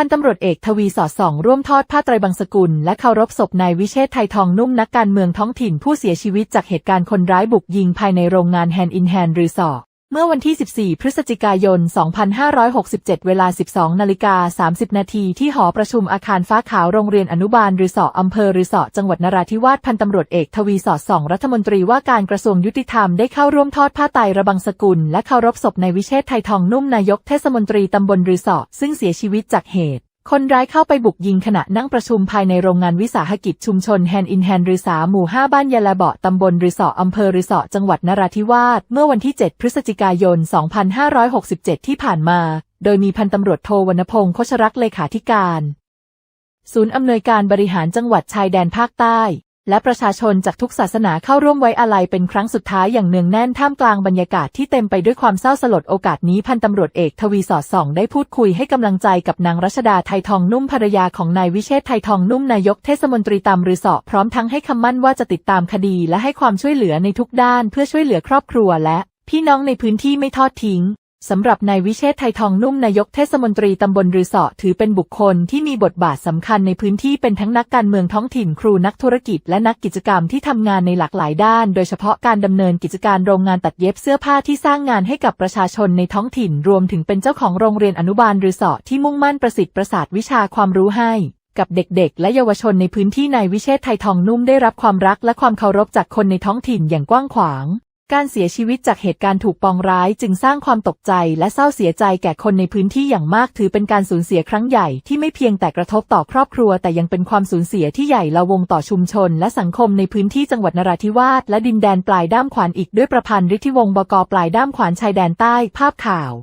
พันตำรวจเอกทวีสอดส่อง ร่วมทอดผ้าไตรบังสกุล และเคารพศพนายวิเชษไทยทองนุ่มนักการเมืองท้องถิ่นผู้เสียชีวิตจากเหตุการณ์คนร้ายบุกยิงภายในโรงงานแฮนด์อินแฮนด์รีสอร์ท เมื่อวันที่ 14 พฤศจิกายน 2567 เวลา 12 นาฬิกา 30 นาที ที่หอประชุมอาคารฟ้าขาวโรงเรียนอนุบาลรีสอร์ทอำเภอรีสอร์ทจังหวัดนราธิวาส พันตำรวจเอกทวีสอดส่อง รัฐมนตรีว่าการกระทรวงยุติธรรมได้เข้าร่วมทอดผ้าไตรระบังสกุล และเคารพศพในวิเชษไทยทองนุ่มนายกเทศมนตรีตำบลรีสอร์ทซึ่งเสียชีวิตจากเหตุ คนร้ายเข้าไปบุกยิงขณะนั่งประชุมภายในโรงงานวิสาหกิจชุมชนแฮนอินแฮนด์รีสาหมู่ 5 บ้านยาลาเบาะตำบลรีสออำเภอรีสอจังหวัดนราธิวาสเมื่อวันที่ 7 พฤศจิกายน 2567 ที่ผ่านมา โดยมีพันตำรวจโทวรรณพงศ์โคชรักเลขาธิการ ศูนย์อำนวยการบริหารจังหวัดชายแดนภาคใต้ และประชาชนจากทุกศาสนาเข้าร่วมไว้อาลัยเป็นครั้งสุดท้ายอย่างเนืองแน่นท่ามกลางบรรยากาศที่เต็มไปด้วยความเศร้าสลดโอกาสนี้พันตำรวจเอกทวีสอดส่อง ได้พูดคุยให้กำลังใจกับนางรัชดาไทยทองนุ่มภรรยาของนายวิเชษไทยทองนุ่มนายกเทศมนตรีตามรีสอพร้อมทั้งให้คำมั่นว่าจะติดตามคดีและให้ความช่วยเหลือในทุกด้าน เพื่อช่วยเหลือครอบครัวและพี่น้องในพื้นที่ไม่ทอดทิ้ง สำหรับนายวิเชษไทยทองนุ่มนายกเทศมนตรีตำบลรีสอร์ทถือเป็นบุคคลที่มีบทบาทสำคัญในพื้นที่เป็นทั้งนักการเมืองท้องถิ่นครูนักธุรกิจและนักกิจกรรมที่ทำงานในหลากหลายด้าน โดยเฉพาะการดำเนินกิจการโรงงานตัดเย็บเสื้อผ้าที่สร้างงานให้กับประชาชนในท้องถิ่น รวมถึงเป็นเจ้าของโรงเรียนอนุบาลรีสอร์ทที่มุ่งมั่นประสิทธิ์ประสาทวิชาความรู้ให้กับเด็กๆ และเยาวชนในพื้นที่นายวิเชษไทยทองนุ่มได้รับความรักและความเคารพจากคนในท้องถิ่นอย่างกว้างขวาง การเสียชีวิตจากเหตุการณ์ถูกปองร้ายจึงสร้างความตกใจและเศร้าเสียใจแก่คนในพื้นที่อย่างมากถือเป็นการสูญเสียครั้งใหญ่ที่ไม่เพียงแต่กระทบต่อครอบครัว แต่ยังเป็นความสูญเสียที่ใหญ่ละวงต่อชุมชน และสังคมในพื้นที่จังหวัดนราธิวาสและดินแดนปลายด้ามขวานอีกด้วยประพันธ์ฤทธิวงศ์บกปลายด้ามขวานชายแดนใต้ภาพข่าว